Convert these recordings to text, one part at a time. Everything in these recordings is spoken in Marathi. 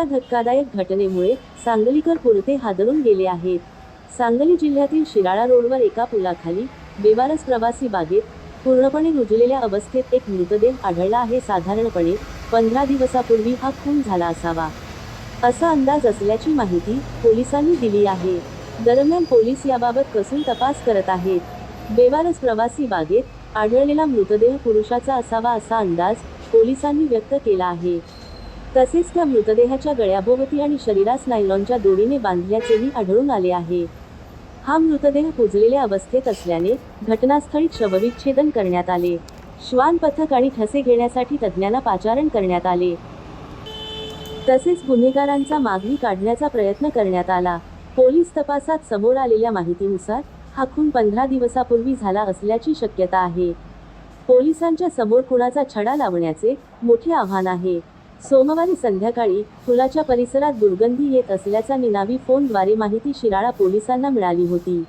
एका धक्कादायक घटनेमुळे सांगलीकर पुरते हादरून गेले आहेत. सांगली जिल्ह्यातील शिराळा रोडवर एका पुलाखाली बेवारस प्रवासी बागेत पूर्णपणे रुजलेल्या अवस्थेत एक मृतदेह आढळला आहे. साधारणपणे पंधरा दिवसापूर्वी हा खून झाला असावा. असा अंदाज असल्याची माहिती पोलिसांनी दिली आहे. दरम्यान पोलीस याबाबत कसून तपास करत आहेत. बेवारस प्रवासी बागेत आढळलेला मृतदेह पुरुषाचा असावा असा अंदाज पोलिसांनी व्यक्त केला आहे. तसेच त्या मृतदेहाच्या गळ्याभोवती आणि शरीरास नायलॉनच्या दोरीने बांधल्याचेही आढळून आले आहे. हा मृतदेह कुजलेल्या अवस्थेत असल्याने घटनास्थळी शवविच्छेदन करण्यात आले. श्वान पथक आणि ठसे घेण्यासाठी तज्ज्ञांना पाचारण करण्यात आले. तसेच गुन्हेगारांचा मागणी काढण्याचा प्रयत्न करण्यात आला. पोलीस तपासात समोर आलेल्या माहितीनुसार हा खून पंधरा दिवसापूर्वी झाला असल्याची शक्यता आहे. पोलिसांच्या समोर कुणाचा छडा लावण्याचे मोठे आव्हान आहे. सोमवारी संध्याकाळी पुलाच्या परिसरात दुर्गंधी येत असल्याचा निनावी फोनद्वारे माहिती शिराळा पोलिसांना मिळाली होती.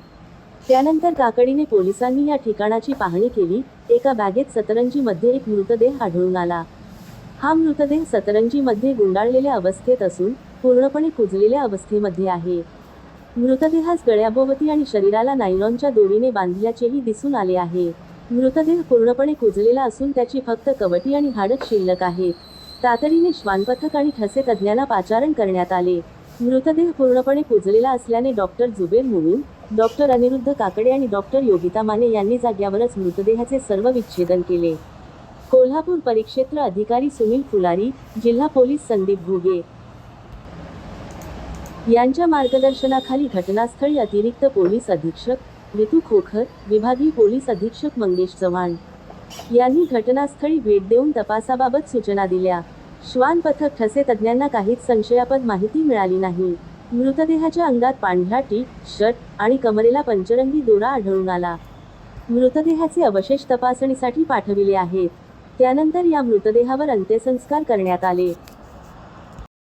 त्यानंतर काकडीने पोलिसांनी या ठिकाणाची पाहणी केली. एका बॅगेत सतरंजीमध्ये एक मृतदेह आढळून आला. हा मृतदेह सतरंजीमध्ये गुंडाळलेल्या अवस्थेत असून पूर्णपणे कुजलेल्या अवस्थेमध्ये आहे. मृतदेहास गळ्याभोवती आणि शरीराला नायलॉनच्या दोरीने बांधल्याचेही दिसून आले आहे. मृतदेह पूर्णपणे कुजलेला असून त्याची फक्त कवटी आणि हाडक शिल्लक आहेत. तातडीने श्वानपथक आणि ठसे तज्ज्ञांना पाचारण करण्यात आले. मृतदेह पूर्णपणे कुजलेला असल्याने डॉक्टर जुबेर मुमीन डॉक्टर अनिरुद्ध काकडे आणि डॉक्टर योगिता माने यांनी जाग्यावरच मृतदेहाचे सर्व विच्छेदन केले. कोल्हापूर परिक्षेत्र अधिकारी सुनील फुलारी जिल्हा पोलीस संदीप घुगे. यांच्या मार्गदर्शनाखाली घटनास्थळी अतिरिक्त पोलीस अधीक्षक ऋतू खोखर विभागीय पोलीस अधीक्षक मंगेश चव्हाण. यांनी घटनास्थळी भेट देऊन तपासाबाबत सूचना दिल्या. श्वान पथक ठसे तज्ज्ञांना काहीच संशयापद माहिती मिळाली नाही. मृतदेहाच्या अंगात पांढरा टी शर्ट आणि कमरेला पंचरंगी दोरा आढळून आला. मृतदेहाचे अवशेष तपासणीसाठी पाठविले आहेत. त्यानंतर या मृतदेहावर अंत्यसंस्कार करण्यात आले.